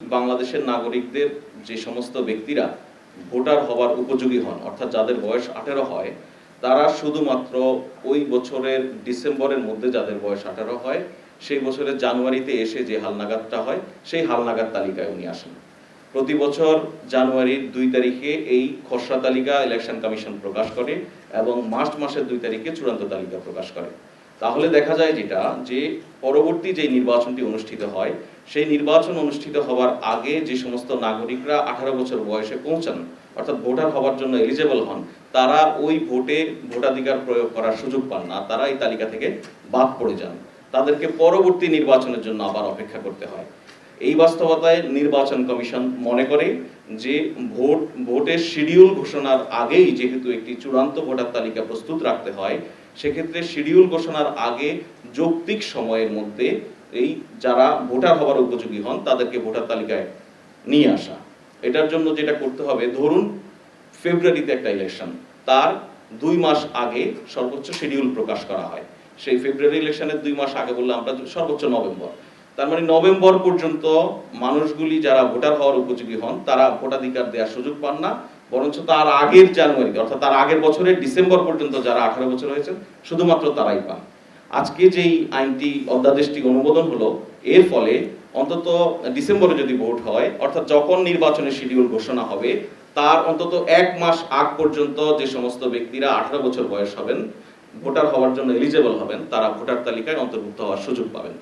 বাংলাদেশের নাগরিকদের যে সমস্ত ব্যক্তিরা ভোটার হওয়ার উপযোগী হন, অর্থাৎ যাদের বয়স আঠেরো হয়, তারা শুধুমাত্র ওই বছরের ডিসেম্বরের মধ্যে যাদের বয়স আঠারো হয়, সেই বছরের জানুয়ারিতে এসে যে হালনাগাদটা হয়, সেই হালনাগাদ তালিকায় উনি আসেন। প্রতি বছর জানুয়ারির দুই তারিখে এই খসড়া তালিকা ইলেকশন কমিশন প্রকাশ করে এবং মার্চ মাসের দুই তারিখে চূড়ান্ত তালিকা প্রকাশ করে। তাহলে দেখা যায় যেটা, যে পরবর্তী যে নির্বাচনটি অনুষ্ঠিত হয়, সেই নির্বাচন অনুষ্ঠিত হওয়ার আগে যে সমস্ত নাগরিকরা আঠারো বছর বয়সে পৌঁছান, অর্থাৎ ভোটার হওয়ার জন্য এলিজেবল হন, তারা ওই ভোটে ভোটাধিকার প্রয়োগ করার সুযোগ পান না, তারা এই তালিকা থেকে বাদ পড়ে যান। তাদেরকে পরবর্তী নির্বাচনের জন্য আবার অপেক্ষা করতে হয়। এই বাস্তবতায় নির্বাচন কমিশন মনে করে যে ভোট, ভোটের শিডিউল ঘোষণার আগেই যেহেতু একটি চূড়ান্ত ভোটার তালিকা প্রস্তুত রাখতে হয়, সেক্ষেত্রে শিডিউল ঘোষণার আগে যৌক্তিক সময়ের মধ্যে এই যারা ভোটার হওয়ার উপযোগী হন, তাদেরকে ভোটার তালিকায় নিয়ে আসা। এটার জন্য যেটা করতে হবে, ধরুন ফেব্রুয়ারিতে একটা ইলেকশন তার দুই মাস আগে সর্বোচ্চ শিডিউল প্রকাশ করা হয়। সেই ফেব্রুয়ারি ইলেকশনের দুই মাস আগে বললাম আমরা, সর্বোচ্চ নভেম্বর। তার মানে নভেম্বর পর্যন্ত মানুষগুলি যারা ভোটার হওয়ার উপযোগী হন, তারা ভোটাধিকার দেওয়ার সুযোগ পান না, বরঞ্চ তার আগের জানুয়ারি, অর্থাৎ তার আগের বছরের ডিসেম্বর পর্যন্ত যারা আঠারো বছর হয়েছেন, শুধুমাত্র তারাই পান। আজকে যেই আইনটি অধ্যাদেশটি অনুমোদন হলো, এর ফলে অন্তত ডিসেম্বরে যদি ভোট হয়, অর্থাৎ যখন নির্বাচনের শিডিউল ঘোষণা হবে, তার অন্তত এক মাস আগ পর্যন্ত যে সমস্ত ব্যক্তিরা আঠারো বছর বয়স হবেন, ভোটার হওয়ার জন্য এলিজেবল হবেন, তারা ভোটার তালিকায় অন্তর্ভুক্ত হওয়ার সুযোগ পাবেন।